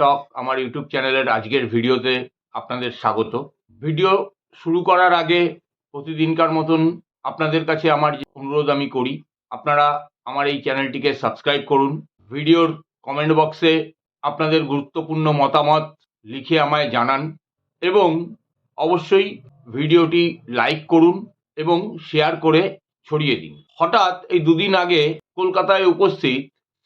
টক আমার ইউটিউব চ্যানেলের আজকের ভিডিওতে আপনাদের স্বাগত। ভিডিও শুরু করার আগে প্রতিদিনকার মতন আপনাদের কাছে আমার যে অনুরোধ আমি করি, আপনারা আমার এই চ্যানেলটিকে সাবস্ক্রাইব করুন। ভিডিওর কমেন্ট বক্সে আপনাদের গুরুত্বপূর্ণ মতামত লিখে আমায় জানান এবং অবশ্যই ভিডিওটি লাইক করুন এবং শেয়ার করে ছড়িয়ে দিন। হঠাৎ এই দুদিন আগে কলকাতায় উপস্থিত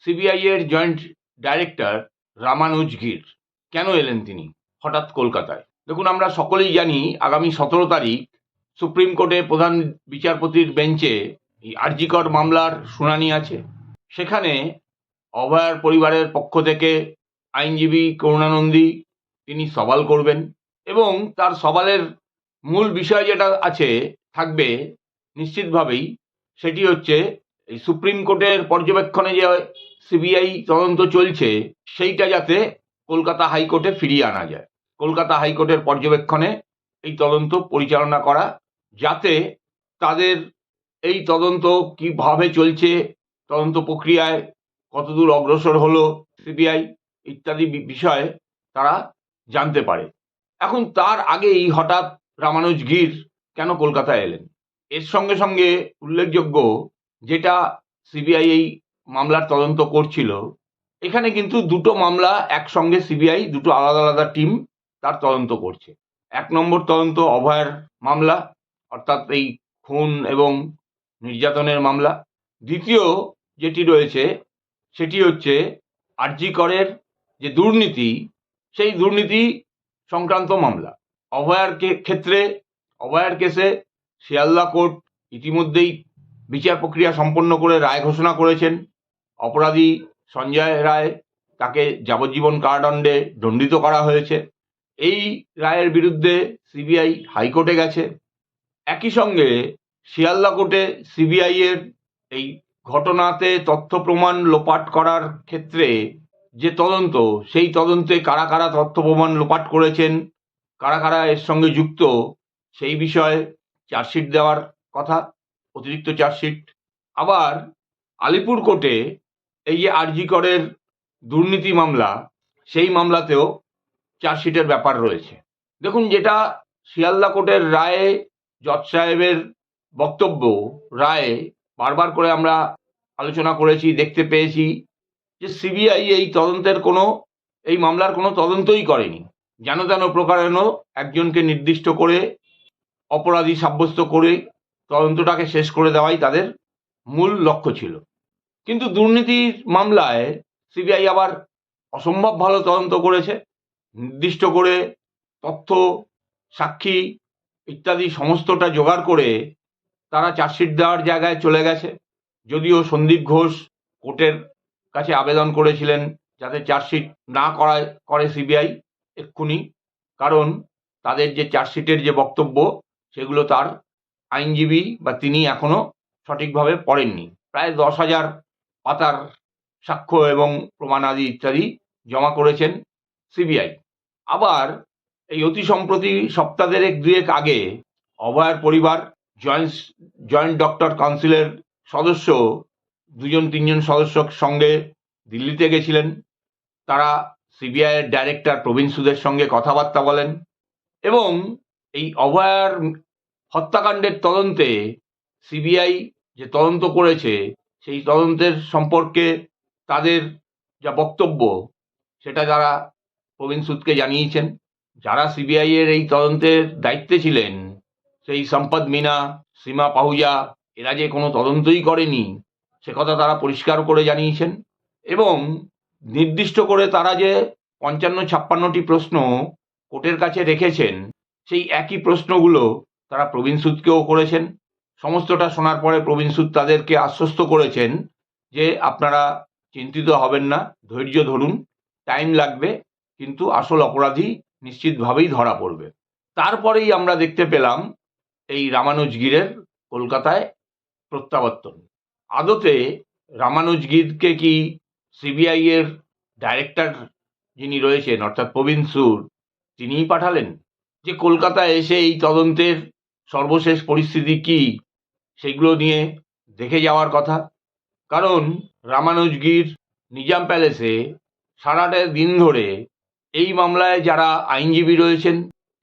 সিবিআই এর জয়েন্ট ডাইরেক্টর রামানুজ গির কেন এলেন তিনি? হঠাৎ কলকাতায়। দেখুন, আমরা সকলেই জানি আগামী সতেরো তারিখ সুপ্রিম কোর্টে প্রধান বিচারপতির বেঞ্চে এই আরজিকর মামলার শুনানি আছে। সেখানে অভয়ার পরিবারের পক্ষ থেকে আইনজীবী করুণানন্দী, তিনি সওয়াল করবেন এবং তার সওয়ালের মূল বিষয় যেটা আছে, থাকবে নিশ্চিতভাবেই, সেটি হচ্ছে এই সুপ্রিম কোর্টের পর্যবেক্ষণে যে সিবিআই তদন্ত চলছে, সেইটা যাতে কলকাতা হাইকোর্টে ফিরিয়ে আনা যায়। কলকাতা হাইকোর্টের পর্যবেক্ষণে এই তদন্ত পরিচালনা করা, যাতে তাদের এই তদন্ত কীভাবে চলছে, তদন্ত প্রক্রিয়ায় কতদূর অগ্রসর হলো, সিবিআই ইত্যাদি বিষয়ে তারা জানতে পারে। এখন তার আগেই হঠাৎ রামানুজ গির কেন কলকাতায় এলেন? এর সঙ্গে সঙ্গে উল্লেখযোগ্য যেটা সিবিআই এই মামলার তদন্ত করছিল। এখানে কিন্তু দুটো মামলা একসঙ্গে সিবিআই, দুটো আলাদা আলাদা টিম তার তদন্ত করছে। এক নম্বর তদন্ত অভয়ের মামলা, অর্থাৎ এই খুন এবং নির্যাতনের মামলা। দ্বিতীয় যেটি রয়েছে, সেটি হচ্ছে আরজি করের যে দুর্নীতি, সেই দুর্নীতি সংক্রান্ত মামলা। অভয়ার ক্ষেত্রে, অভয়ার কেসে শিয়ালদা কোর্ট ইতিমধ্যেই বিচার প্রক্রিয়া সম্পন্ন করে রায় ঘোষণা করেছেন। অপরাধী সঞ্জয় রায় তাকে যাবজ্জীবন কারাদণ্ডে দণ্ডিত করা হয়েছে। এই রায়ের বিরুদ্ধে সিবিআই হাইকোর্টে গেছে। একই সঙ্গে শিয়ালদা কোর্টে সিবিআই এর এই ঘটনাতে তথ্য প্রমাণ লোপাট করার ক্ষেত্রে যে তদন্ত, সেই তদন্তে কারা কারা তথ্য প্রমাণ লোপাট করেছেন, কারা কারা এর সঙ্গে যুক্ত, সেই বিষয়ে চার্জশিট দেওয়ার কথা, অতিরিক্ত চার্জশিট। আবার আলিপুর কোর্টে এই যে আরজি করের দুর্নীতি মামলা, সেই মামলাতেও চার্জশিটের ব্যাপার রয়েছে। দেখুন, যেটা শিয়ালদা কোর্টের রায়ে, জজ সাহেবের বক্তব্য, রায়ে বারবার করে আমরা আলোচনা করেছি, দেখতে পেয়েছি যে সিবিআই এই তদন্তের কোনো, এই মামলার কোনো তদন্তই করেনি। যেন তেন প্রকারেণ একজনকে নির্দিষ্ট করে, অপরাধী সাব্যস্ত করে তদন্তটাকে শেষ করে দেওয়াই তাদের মূল লক্ষ্য ছিল। কিন্তু দুর্নীতির মামলায় সিবিআই আবার অসম্ভব ভালো তদন্ত করেছে। নির্দিষ্ট করে তথ্য, সাক্ষী ইত্যাদি সমস্তটা জোগাড় করে তারা চার্জশিট দেওয়ার জায়গায় চলে গেছে। যদিও সন্দীপ ঘোষ কোর্টের কাছে আবেদন করেছিলেন যাতে চার্জশিট না করায় করে সিবিআই এক্ষুনি, কারণ তাদের যে চার্জশিটের যে বক্তব্য, সেগুলো তার আইনজীবী বা তিনি এখনও সঠিকভাবে পড়েননি। প্রায় দশ হাজার পাতার সাক্ষ্য এবং প্রমাণাদি ইত্যাদি জমা করেছেন সিবিআই। আবার এই অতি সম্প্রতি সপ্তাহ দেড়েক দুয়েক আগে অভয়ার পরিবার, জয়েন্ট জয়েন্ট ডক্টর কাউন্সিলের সদস্য, দুজন, তিনজন সদস্যর সঙ্গে দিল্লিতে গেছিলেন। তারা সিবিআই এর ডাইরেক্টর প্রবীণ সুদের সঙ্গে কথাবার্তা বলেন এবং এই অভয়ার হত্যাকাণ্ডের তদন্তে সিবিআই যে তদন্ত করেছে সেই তদন্তের সম্পর্কে তাদের যা বক্তব্য, সেটা যারা প্রবীণ সুদকে জানিয়েছেন, যারা সিবিআই এর এই তদন্তের দায়িত্বে ছিলেন, সেই সম্পদ মিনা, সীমা পাহুজা, এরা যে কোনো তদন্তই করেনি, সে কথা তারা পরিষ্কার করে জানিয়েছেন এবং নির্দিষ্ট করে তারা যে পঞ্চান্ন ছাপ্পান্নটি প্রশ্ন কোর্টের কাছে রেখেছেন, সেই একই প্রশ্নগুলো তারা প্রবীণ সুদকেও করেছেন। সমস্তটা শোনার পরে প্রবীণ সুদ তাদেরকে আশ্বস্ত করেছেন যে আপনারা চিন্তিত হবেন না, ধৈর্য ধরুন, টাইম লাগবে, কিন্তু আসল অপরাধী নিশ্চিতভাবেই ধরা পড়বে। তারপরেই আমরা দেখতে পেলাম এই রামানুজগিরের কলকাতায় প্রত্যাবর্তন। আদতে রামানুজগিরকে কি সিবিআই এর ডাইরেক্টর যিনি রয়েছেন, অর্থাৎ প্রবীণ সুর তিনিই পাঠালেন? যে কলকাতায় এসে এই তদন্তের সর্বশেষ পরিস্থিতি কি? সেগুলো নিয়ে দেখে যাওয়ার কথা। কারণ রামানুজগির নিজাম প্যালেসে সারাটা দিন ধরে এই মামলায় যারা আইনজীবী রয়েছেন,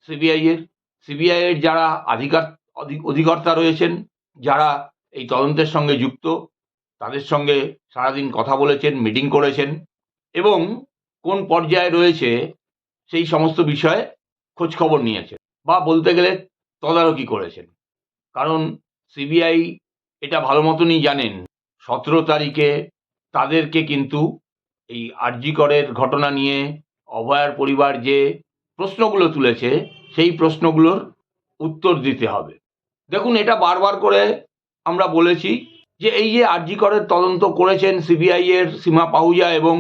সিবিআইয়ের সিবিআইয়ের যারা আধিকার অধিকর্তা রয়েছেন, যারা এই তদন্তের সঙ্গে যুক্ত, তাদের সঙ্গে সারাদিন কথা বলেছেন, মিটিং করেছেন এবং কোন পর্যায়ে রয়েছে সেই সমস্ত বিষয়ে খোঁজ খবর নিয়েছেন বা বলতে গেলে তদারকি করেছেন। কারণ সিবিআই এটা ভালো মতনই জানেন। সতেরো তারিখে তাদেরকে কিন্তু এই আরজিকরের ঘটনা নিয়ে অভয়ার পরিবার যে প্রশ্নগুলো তুলেছে, সেই প্রশ্নগুলোর উত্তর দিতে হবে। দেখুন, এটা বারবার করে আমরা বলেছি যে এই যে আরজিকরের তদন্ত করেছেন সিবিআই এর সীমা পাহুজা এবং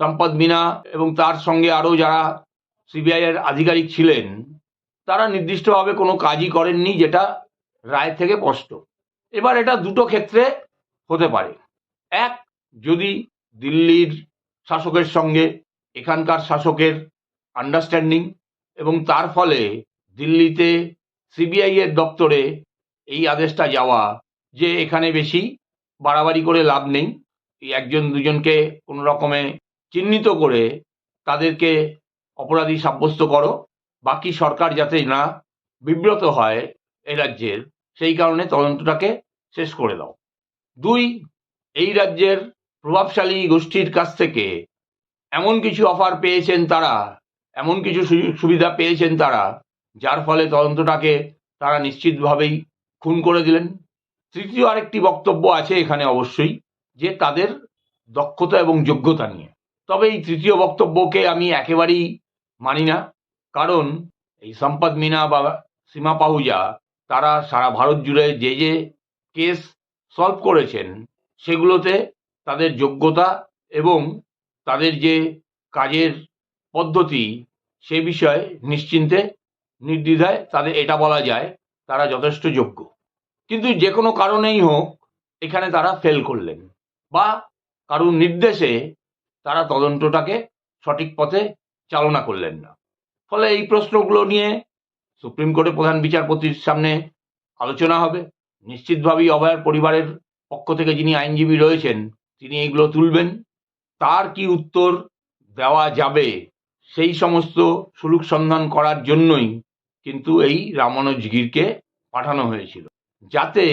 সম্পদ মিনা এবং তার সঙ্গে আরও যারা সিবিআই এর আধিকারিক ছিলেন, তারা নির্দিষ্টভাবে কোনো কাজই করেননি যেটা রায় থেকে স্পষ্ট। এবার এটা দুটো ক্ষেত্রে হতে পারে। এক, যদি দিল্লির শাসকের সঙ্গে এখানকার শাসকের আন্ডারস্ট্যান্ডিং এবং তার ফলে দিল্লিতে সিবিআই এর দপ্তরে এই আদেশটা যাওয়া, যে এখানে বেশি বাড়াবাড়ি করে লাভ নেই একজন দুজনকে কোনো রকমে চিহ্নিত করে তাদেরকে অপরাধী সাব্যস্ত করো, বাকি সরকার যাতে না বিব্রত হয় এ রাজ্যের সেই কারণে তদন্তটাকে শেষ করে দাও। দুই, এই রাজ্যের প্রভাবশালী গোষ্ঠীর কাছ থেকে এমন কিছু অফার পেয়েছেন তারা, এমন কিছু সুযোগ সুবিধা পেয়েছেন তারা, যার ফলে তদন্তটাকে তারা নিশ্চিতভাবেই খুন করে দিলেন। তৃতীয় আরেকটি বক্তব্য আছে এখানে অবশ্যই, যে তাদের দক্ষতা এবং যোগ্যতা নিয়ে। তবে এই তৃতীয় বক্তব্যকে আমি একেবারেই মানি না, কারণ এই সম্পদ মিনা বা সীমা পাহুজা তারা সারা ভারত জুড়ে যে যে কেস সলভ করেছেন, সেগুলোতে তাদের যোগ্যতা এবং তাদের যে কাজের পদ্ধতি সে বিষয়ে নিশ্চিন্তে নির্দ্বিধায় তাদের এটা বলা যায়, তারা যথেষ্ট যোগ্য। কিন্তু যে কোনো কারণেই হোক, এখানে তারা ফেল করলেন বা কারুর নির্দেশে তারা তদন্তটাকে সঠিক পথে চালনা করলেন না। ফলে এই প্রশ্নগুলো নিয়ে সুপ্রিম কোর্টের প্রধান বিচারপতির সামনে আলোচনা হবে। নিশ্চিতভাবেই অভয়ার পরিবারের পক্ষ থেকে যিনি আইনজীবী রয়েছেন, তিনি এগুলো তুলবেন। তার কি উত্তর দেওয়া যাবে? সেই সমস্ত সুলুক সন্ধান করার জন্যই কিন্তু এই রামানুজ গিরকে পাঠানো হয়েছিল। যাতে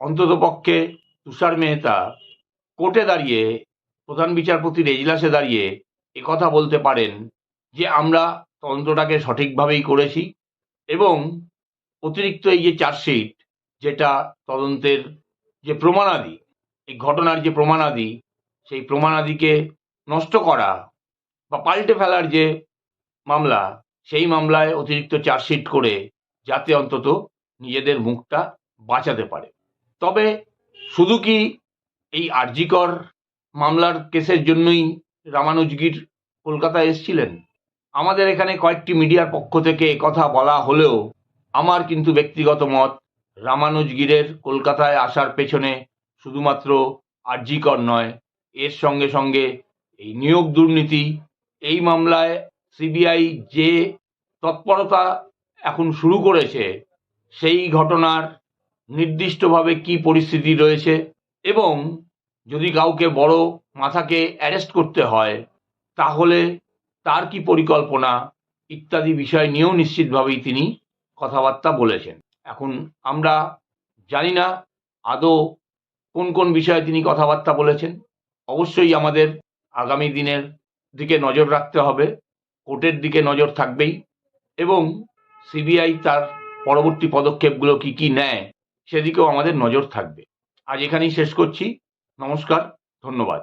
অন্ততপক্ষে তুষার মেহতা কোর্টে দাঁড়িয়ে, প্রধান বিচারপতির এজলাসে দাঁড়িয়ে একথা বলতে পারেন যে, আমরা তদন্তটাকে সঠিকভাবেই করেছি এবং অতিরিক্ত এই যে চার্জশিট, যেটা তদন্তের যে প্রমাণাদি, এই ঘটনার যে প্রমাণাদি, সেই প্রমাণাদিকে নষ্ট করা বা পাল্টে ফেলার যে মামলা, সেই মামলায় অতিরিক্ত চার্জশিট করে যাতে অন্তত নিজেদের মুখটা বাঁচাতে পারে। তবে শুধু কি এই আরজিকর মামলার কেসের জন্যই রামানুজগির কলকাতায় এসেছিলেন? আমাদের এখানে কয়েকটি মিডিয়ার পক্ষ থেকে কথা বলা হলেও আমার কিন্তু ব্যক্তিগত মত রামানুজগিরের কলকাতায় আসার পেছনে শুধুমাত্র আরজিকর নয়, এর সঙ্গে সঙ্গে এই নিয়োগ দুর্নীতি, এই মামলায় সিবিআই যে তৎপরতা এখন শুরু করেছে, সেই ঘটনার নির্দিষ্টভাবে কি পরিস্থিতি রয়েছে এবং যদি কাউকে বড় মাথাকে অ্যারেস্ট করতে হয়, তাহলে তার কি পরিকল্পনা ইত্যাদি বিষয় নিয়েও নিশ্চিতভাবেই তিনি কথাবার্তা বলেছেন। এখন আমরা জানি না আদৌ কোন কোন বিষয়ে তিনি কথাবার্তা বলেছেন। অবশ্যই আমাদের আগামী দিনের দিকে নজর রাখতে হবে, কোর্টের দিকে নজর থাকবেই, এবং সিবিআই তার পরবর্তী পদক্ষেপগুলো কি কি নেয় সেদিকেও আমাদের নজর থাকবে। আজ এখানেই শেষ করছি। নমস্কার, ধন্যবাদ।